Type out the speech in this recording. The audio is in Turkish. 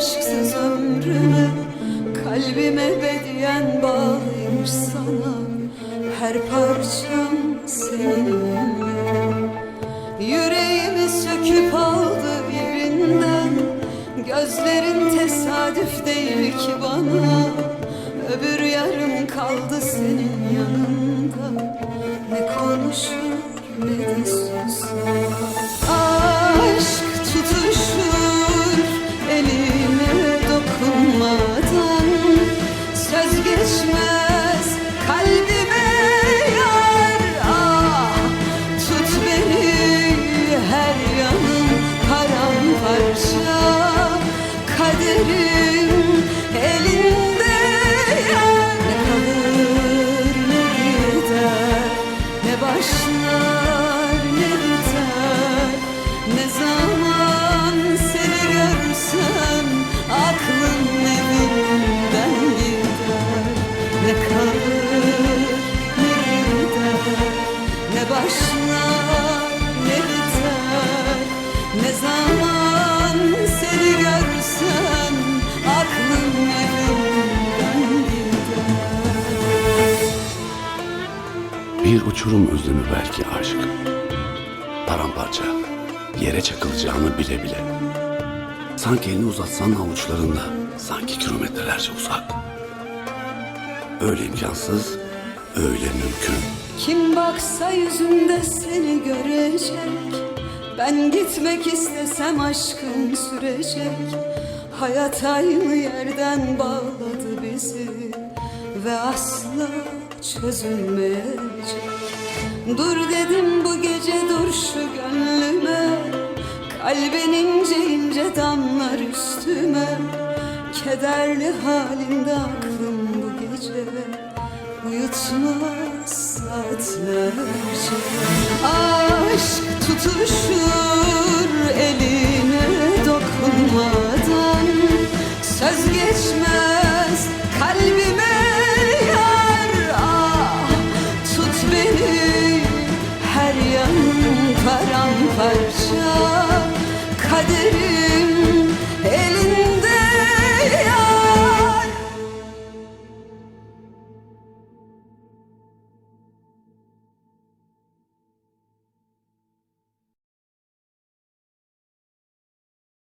aşksız ömrüme Kalbime ebediyen bağlıymış sana. Her parçam seninle. Yüreğimi söküp aldı birinden Gözlerin tesadüf değil ki bana. Öbür yarım kaldı senin yanında. Ne konuşur ne de susar Ne kalır ne gider ne başlar ne biter. Ne zaman seni görsem aklım evinden gider. Ne kalır ne gider ne başlar Bir uçurum özlemi belki aşk. Paramparça, yere çakılacağını bile bile. Sanki elini uzatsan avuçlarında, sanki kilometrelerce uzak. Öyle imkansız, öyle mümkün. Kim baksa yüzümde seni görecek Ben gitmek istesem aşkım sürecek Hayat aynı yerden bağladı bizi Ve asla çözülmeyecek Dur dedim bu gece dur şu gönlüme. Kalbin ince ince damlar üstüme. Kederli halinde aklım bu gece. Uyutmaz saatlerce. Aşk her yan paramparça kaderim